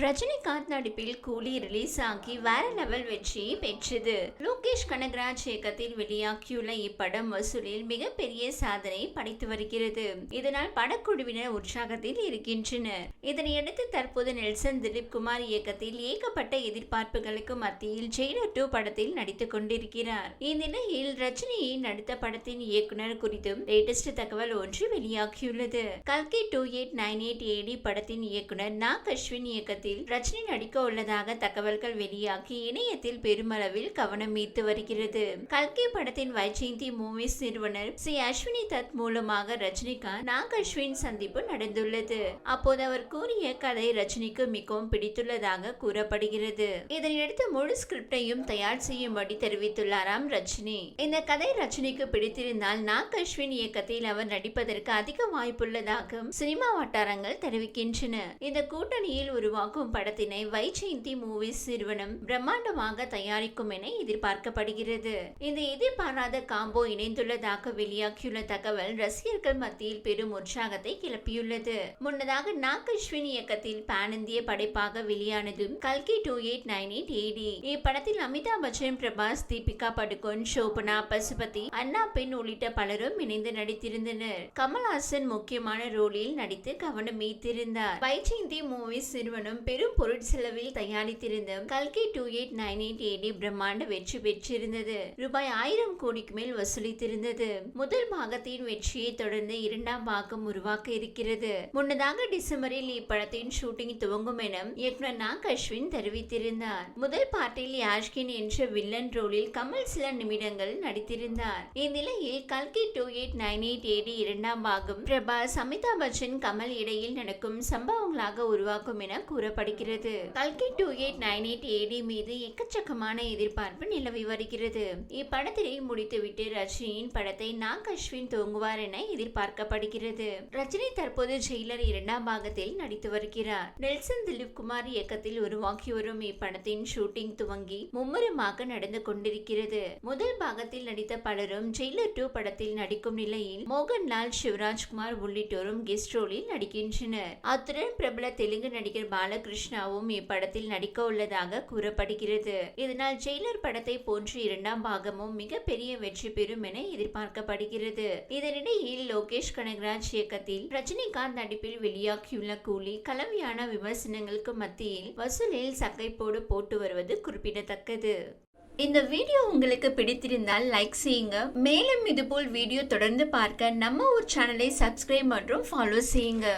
ரஜினிகாந்த் நடிப்பில் கூலி ரிலீஸ் ஆகி வேற லெவல் வெற்றியை பெற்றது. லோகேஷ் கனகராஜ் இயக்கத்தில் வெளியாகியுள்ள இப்படம் வசூலில் மிகப்பெரிய சாதனை படைத்து வருகிறது. இதனால் படக்குழுவினர் உற்சாகத்தில் இருக்கின்றனர். இதனையடுத்து தற்போது நெல்சன் திலீப் குமார் இயக்கத்தில் ஏகப்பட்ட எதிர்பார்ப்புகளுக்கு மத்தியில் ஜெயிலர் டூ படத்தில் நடித்துக் கொண்டிருக்கிறார். இந்நிலையில் ரஜினியின் நடித்த படத்தின் இயக்குனர் குறித்தும் லேட்டஸ்ட் தகவல் ஒன்று வெளியாகியுள்ளது. கல்கி two eight nine eight AD படத்தின் இயக்குனர் நாக் அஸ்வின் இயக்கத்தில் ரஜினி நடிக்க உள்ளதாக தகவல்கள் வெளியாகி இணையத்தில் பெருமளவில் கவனம் ஈர்த்து வருகிறது. கல்கி படத்தின் வைஜெயந்தி மூவிஸ் நிறுவனர் ஸ்ரீ அஸ்வினி தத் மூலமாக ரஜினிகாந்த் நாக் அஸ்வின் சந்திப்பு நடந்துள்ளது. அப்போது அவர் கூறிய கதை ரஜினிக்கு மிகவும் பிடித்துள்ளதாக கூறப்படுகிறது. இதனையடுத்து முழு ஸ்கிரிப்டையும் தயார் செய்யும்படி தெரிவித்துள்ளாராம் ரஜினி. இந்த கதை ரஜினிக்கு பிடித்திருந்தால் நாக் அஸ்வின் இயக்கத்தில் அவர் நடிப்பதற்கு அதிக வாய்ப்புள்ளதாக சினிமா வட்டாரங்கள் தெரிவிக்கின்றன. இந்த கூட்டணியில் உருவாகும் படத்தினை வைஜெயந்தி மூவிஸ் நிறுவனம் பிரம்மாண்டமாக தயாரிக்கும் என எதிர்பார்க்கப்படுகிறது. இந்த எதிர்பாராத காம்போ இணைந்துள்ளதாக வெளியாகியுள்ள தகவல் ரசிகர்கள் மத்தியில் பெரும் உற்சாகத்தை கிளப்பியுள்ளது. முன்னதாக நாகஸ்வின் இயக்கத்தில் பேன் இந்திய படைப்பாக வெளியானதும் கல்கி two eight nine eight AD இப்படத்தில் அமிதாப் பச்சன் பிரபாஸ் தீபிகா படுகோன் ஷோபனா பசுபதி அண்ணா பெண் உள்ளிட்ட பலரும் இணைந்து நடித்திருந்தனர். கமல்ஹாசன் முக்கியமான ரோலில் நடித்து கவனம் ஈர்த்திருந்தார். வைஜெயந்தி மூவிஸ் நிறுவனம் பெரும் பொருட்செலவில் தயாரித்திருந்த கல்கி two eight nine eight AD பிரம்மாண்ட வெற்றி பெற்றிருந்தது. ரூபாய் ஆயிரம் கோடிக்கு மேல் வசூலித்திருந்தது. முதல் பாகத்தின் வெற்றியை தொடர்ந்து இரண்டாம் பாகம் உருவாக்க இருக்கிறது. முன்னதாக டிசம்பரில் இப்படத்தின் ஷூட்டிங் துவங்கும் என இயக்குனர் நாக் அஸ்வின் தெரிவித்திருந்தார். முதல் பாட்டில் யாஷ்கின் என்ற வில்லன் ரோலில் கமல் சில நிமிடங்கள் நடித்திருந்தார். இந்நிலையில் கல்கி two eight nine eight AD இரண்டாம் பாகம் பிரபாஸ் அமிதாப் பச்சன் கமல் இடையில் நடக்கும் சம்பவங்களாக உருவாக்கும் என கூறப்படுகிறது கல்கி two eight nine eight AD மீது எக்கச்சக்கமான எதிர்பார்ப்பு நிலவி வருகிறது. இப்படத்தினை முடித்துவிட்டு ரஜினியின் படத்தை நாக் அஸ்வின் தூங்குவார் என எதிர்பார்க்கப்படுகிறது. ரஜினி தற்போது ஜெயிலர் இரண்டாம் பாகத்தில் நடித்து வருகிறார். நெல்சன் திலீப் குமார் இயக்கத்தில் உருவாக்கி வரும் இப்படத்தின் ஷூட்டிங் துவங்கி மும்முரமாக நடந்து கொண்டிருக்கிறது. முதல் பாகத்தில் நடித்த பலரும் ஜெயிலர் டூ படத்தில் நடிக்கும் நிலையில் மோகன்லால் சிவராஜ்குமார் உள்ளிட்டோரும் கெஸ்ட் ரோலில் நடிக்கின்றனர். அத்துடன் பிரபல தெலுங்கு நடிகர் பால பாலகிருஷ்ணாவும் இப்படத்தில் நடிக்க உள்ளதாக கூறப்படுகிறது. இதனால் ஜெயிலர் படத்தை போன்று இரண்டாம் பாகமும் மிகப்பெரிய வெற்றி பெறும் என எதிர்பார்க்கப்படுகிறது. இதனிடையில் லோகேஷ் கனகராஜ் இயக்கத்தில் ரஜினிகாந்த் நடிப்பில் வெளியாகியுள்ள கூலி கலவையான விமர்சனங்களுக்கு மத்தியில் வசூலில் சக்கைப்போடு போட்டு வருவது குறிப்பிடத்தக்கது. இந்த வீடியோ உங்களுக்கு பிடித்திருந்தால் லைக் செய்யுங்க. மேலும் இதுபோல் வீடியோ தொடர்ந்து பார்க்க நம்ம ஒரு சேனலை சப்ஸ்கிரைப் மற்றும் ஃபாலோ செய்யுங்க.